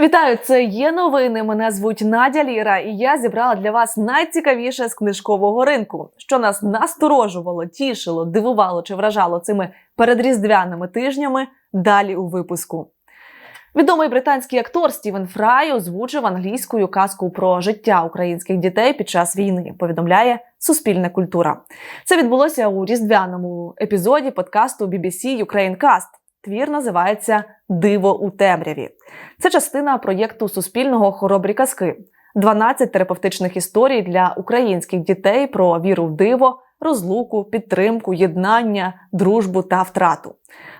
Вітаю, це є новини. Мене звуть Надя Ліра, і я зібрала для вас найцікавіше з книжкового ринку, що нас насторожувало, тішило, дивувало чи вражало цими передріздвяними тижнями. Далі у випуску. Відомий британський актор Стівен Фрай озвучив англійською казку про життя українських дітей під час війни. Повідомляє Суспільна культура. Це відбулося у різдвяному епізоді подкасту BBC Ukrainecast. Твір називається Диво у темряві. Це частина проєкту Суспільного хоробрі казки. 12 терапевтичних історій для українських дітей про віру в диво, розлуку, підтримку, єднання, дружбу та втрату.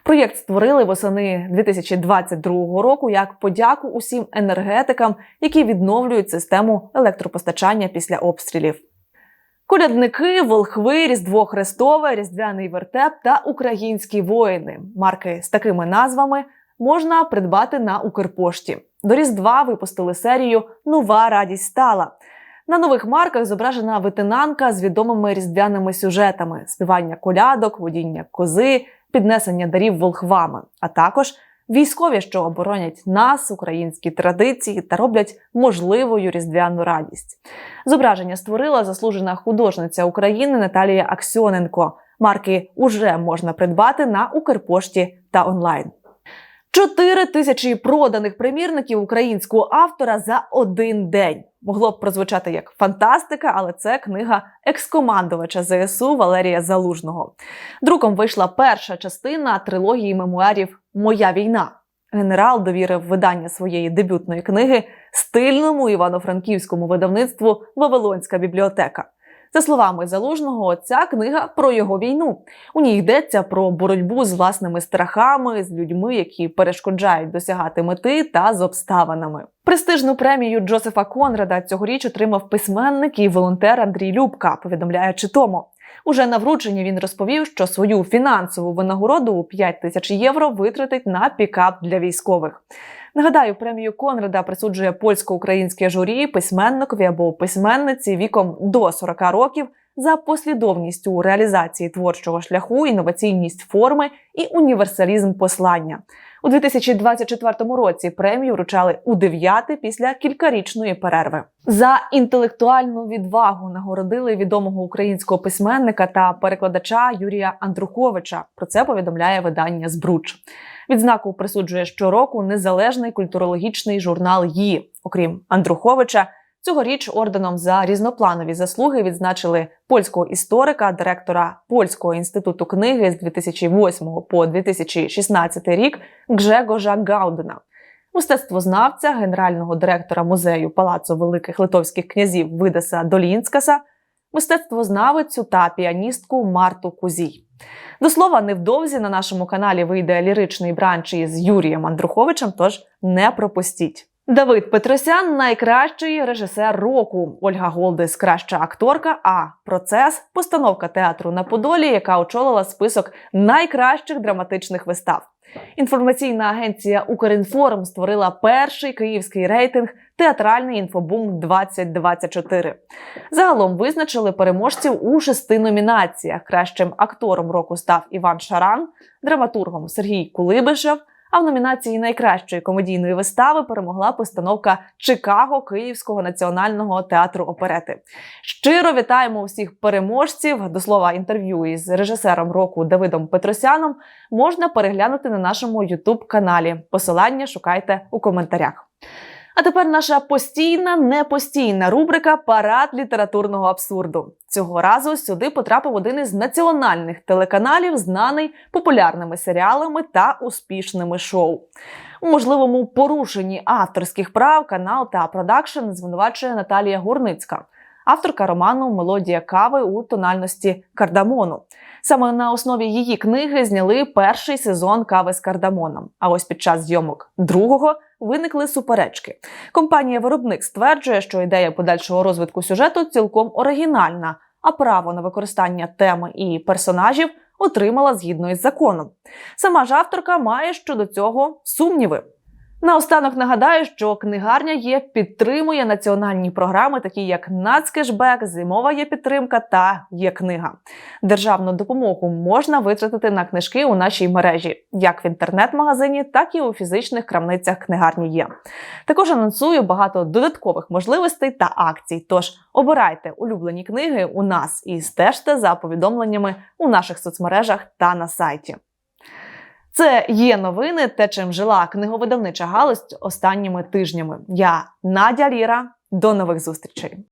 Проєкт створили восени 2022 року як подяку усім енергетикам, які відновлюють систему електропостачання після обстрілів. Колядники, волхви, Різдво Христове, Різдвяний вертеп та українські воїни. Марки з такими назвами можна придбати на Укрпошті. До Різдва випустили серію Нова радість стала. На нових марках зображена ветенанка з відомими різдвяними сюжетами: співання колядок, водіння кози, піднесення дарів волхвами, а також військові, що оборонять нас, українські традиції та роблять можливою різдвяну радість. Зображення створила заслужена художниця України Наталія Аксьоненко. Марки уже можна придбати на Укрпошті та онлайн. Чотири тисячі проданих примірників українського автора за один день. Могло б прозвучати як фантастика, але це книга екскомандувача ЗСУ Валерія Залужного. Друком вийшла перша частина трилогії мемуарів Моя війна. Генерал довірив видання своєї дебютної книги стильному івано-франківському видавництву Вавилонська бібліотека. За словами залужного, ця книга про його війну. У ній йдеться про боротьбу з власними страхами, з людьми, які перешкоджають досягати мети та з обставинами. Престижну премію Джозефа Конрада цьогоріч отримав письменник і волонтер Андрій Любка. Повідомляє читомо. Уже на врученні він розповів, що свою фінансову винагороду у 5 тисяч євро витратить на пікап для військових. Нагадаю, премію Конрада присуджує польсько-українське журі письменникові або письменниці віком до 40 років за послідовність у реалізації творчого шляху, інноваційність форми і універсалізм послання. У 2024 році премію вручали у дев'яте після кількарічної перерви. За інтелектуальну відвагу нагородили відомого українського письменника та перекладача Юрія Андруховича. Про це повідомляє видання Збруч. Відзнаку присуджує щороку незалежний культурологічний журнал ї. Окрім Андруховича, цьогоріч орденом за різнопланові заслуги відзначили польського історика, директора польського інституту книги з 2008 по 2016 рік Гжегожа Гаудена. Мистецтвознавця, генерального директора музею Палацу великих литовських князів Видаса Долінськаса, мистецтвознавицю та піаністку Марту Кузій. До слова, невдовзі на нашому каналі вийде ліричний бранч із Юрієм Андруховичем, тож не пропустіть. Давид Петросян найкращий режисер року. Ольга Голдис краща акторка. А процес постановка театру на Подолі, яка очолила список найкращих драматичних вистав. Інформаційна агенція Укрінформ створила перший київський рейтинг Театральний інфобум 2024 Загалом визначили переможців у шести номінаціях. Кращим актором року став Іван Шаран, драматургом Сергій Кулибишев. А в номінації найкращої комедійної вистави перемогла постановка Чикаго Київського національного театру оперети. Щиро вітаємо усіх переможців. До слова, інтерв'ю із режисером року Давидом Петросяном можна переглянути на нашому youtube каналі. Посилання шукайте у коментарях. А тепер наша постійна непостійна рубрика Парад літературного абсурду. Цього разу сюди потрапив один із національних телеканалів, знаний популярними серіалами та успішними шоу. У можливому порушенні авторських прав канал та продакшн звинувачує Наталія Горницька. Авторка роману Мелодія кави у тональності кардамону. Саме на основі її книги зняли перший сезон кави з кардамоном. А ось під час зйомок другого виникли суперечки. Компанія-виробник стверджує, що ідея подальшого розвитку сюжету цілком оригінальна, а право на використання теми і персонажів отримала згідно із законом. Сама ж авторка має щодо цього сумніви. Наостанок нагадаю, що книгарня є підтримує національні програми, такі як Нацкешбек, Зимова є підтримка та є книга. Державну допомогу можна витратити на книжки у нашій мережі, як в інтернет-магазині, так і у фізичних крамницях книгарні є. Також анонсую багато додаткових можливостей та акцій. Тож обирайте улюблені книги у нас і стежте за повідомленнями у наших соцмережах та на сайті. Це є новини, те, чим жила книговидавнича галузь останніми тижнями. Я Надя Ліра. До нових зустрічей.